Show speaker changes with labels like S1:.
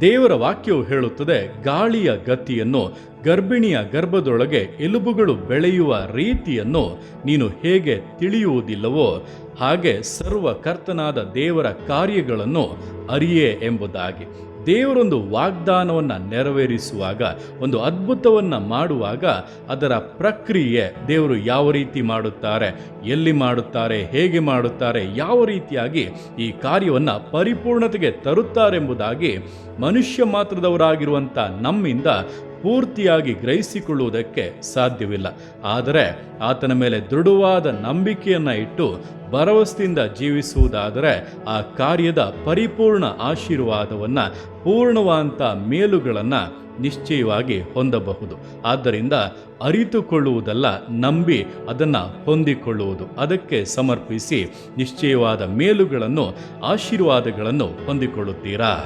S1: ದೇವರ ವಾಕ್ಯವು ಹೇಳುತ್ತದೆ, ಗಾಳಿಯ ಗತಿಯನ್ನು ಗರ್ಭಿಣಿಯ ಗರ್ಭದೊಳಗೆ ಎಲುಬುಗಳು ಬೆಳೆಯುವ ರೀತಿಯನ್ನು ನೀನು ಹೇಗೆ ತಿಳಿಯುವುದಿಲ್ಲವೋ ಹಾಗೆ ಸರ್ವ ಕರ್ತನಾದ ದೇವರ ಕಾರ್ಯಗಳನ್ನು ಅರಿಯೇ ಎಂಬುದಾಗಿ. ದೇವರೊಂದು ವಾಗ್ದಾನವನ್ನು ನೆರವೇರಿಸುವಾಗ, ಒಂದು ಅದ್ಭುತವನ್ನು ಮಾಡುವಾಗ ಅದರ ಪ್ರಕ್ರಿಯೆ ದೇವರು ಯಾವ ರೀತಿ ಮಾಡುತ್ತಾರೆ, ಎಲ್ಲಿ ಮಾಡುತ್ತಾರೆ, ಹೇಗೆ ಮಾಡುತ್ತಾರೆ, ಯಾವ ರೀತಿಯಾಗಿ ಈ ಕಾರ್ಯವನ್ನು ಪರಿಪೂರ್ಣತೆಗೆ ತರುತ್ತಾರೆಂಬುದಾಗಿ ಮನುಷ್ಯ ಮಾತ್ರದವರಾಗಿರುವಂಥ ನಮ್ಮಿಂದ ಪೂರ್ತಿಯಾಗಿ ಗ್ರಹಿಸಿಕೊಳ್ಳುವುದಕ್ಕೆ ಸಾಧ್ಯವಿಲ್ಲ. ಆದರೆ ಆತನ ಮೇಲೆ ದೃಢವಾದ ನಂಬಿಕೆಯನ್ನು ಇಟ್ಟು ಭರವಸೆಯಿಂದ ಜೀವಿಸುವುದಾದರೆ ಆ ಕಾರ್ಯದ ಪರಿಪೂರ್ಣ ಆಶೀರ್ವಾದವನ್ನು, ಪೂರ್ಣವಾದಂಥ ಮೇಲುಗಳನ್ನು ನಿಶ್ಚಯವಾಗಿ ಹೊಂದಬಹುದು. ಆದ್ದರಿಂದ ಅರಿತುಕೊಳ್ಳುವುದಲ್ಲ, ನಂಬಿ ಅದನ್ನು ಹೊಂದಿಕೊಳ್ಳುವುದು. ಅದಕ್ಕೆ ಸಮರ್ಪಿಸಿ ನಿಶ್ಚಯವಾದ ಮೇಲುಗಳನ್ನು, ಆಶೀರ್ವಾದಗಳನ್ನು ಹೊಂದಿಕೊಳ್ಳುತ್ತೀರಾ?